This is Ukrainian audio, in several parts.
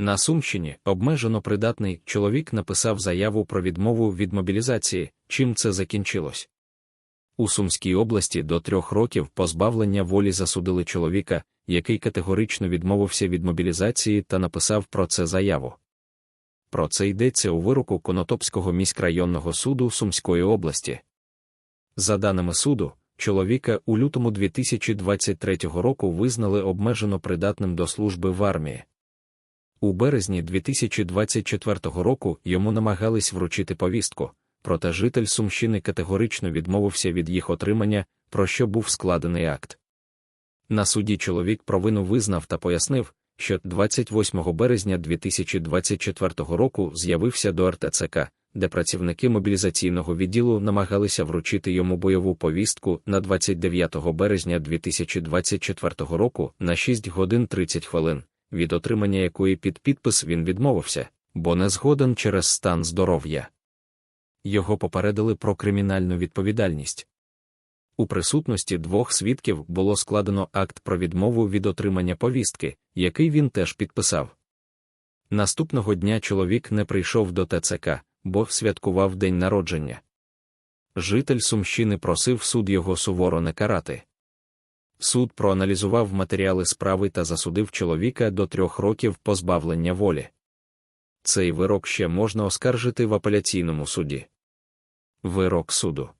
На Сумщині обмежено придатний чоловік написав заяву про відмову від мобілізації, чим це закінчилось. У Сумській області до трьох років позбавлення волі засудили чоловіка, який категорично відмовився від мобілізації та написав про це заяву. Про це йдеться у вироку Конотопського міськрайонного суду Сумської області. За даними суду, чоловіка у лютому 2023 року визнали обмежено придатним до служби в армії. У березні 2024 року йому намагались вручити повістку, проте житель Сумщини категорично відмовився від їх отримання, про що був складений акт. На суді чоловік провину визнав та пояснив, що 28 березня 2024 року з'явився до РТЦК, де працівники мобілізаційного відділу намагалися вручити йому бойову повістку на 29 березня 2024 року на 6 годин 30 хвилин, від отримання якої під підпис він відмовився, бо не згоден через стан здоров'я. Його попередили про кримінальну відповідальність. У присутності двох свідків було складено акт про відмову від отримання повістки, який він теж підписав. Наступного дня чоловік не прийшов до ТЦК, бо святкував день народження. Житель Сумщини просив суд його суворо не карати. Суд проаналізував матеріали справи та засудив чоловіка до трьох років позбавлення волі. Цей вирок ще можна оскаржити в апеляційному суді. Вирок суду.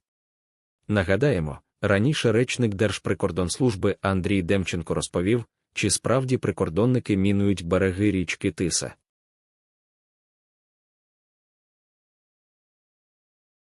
Нагадаємо, раніше речник Держприкордонслужби Андрій Демченко розповів, чи справді прикордонники мінують береги річки Тиса.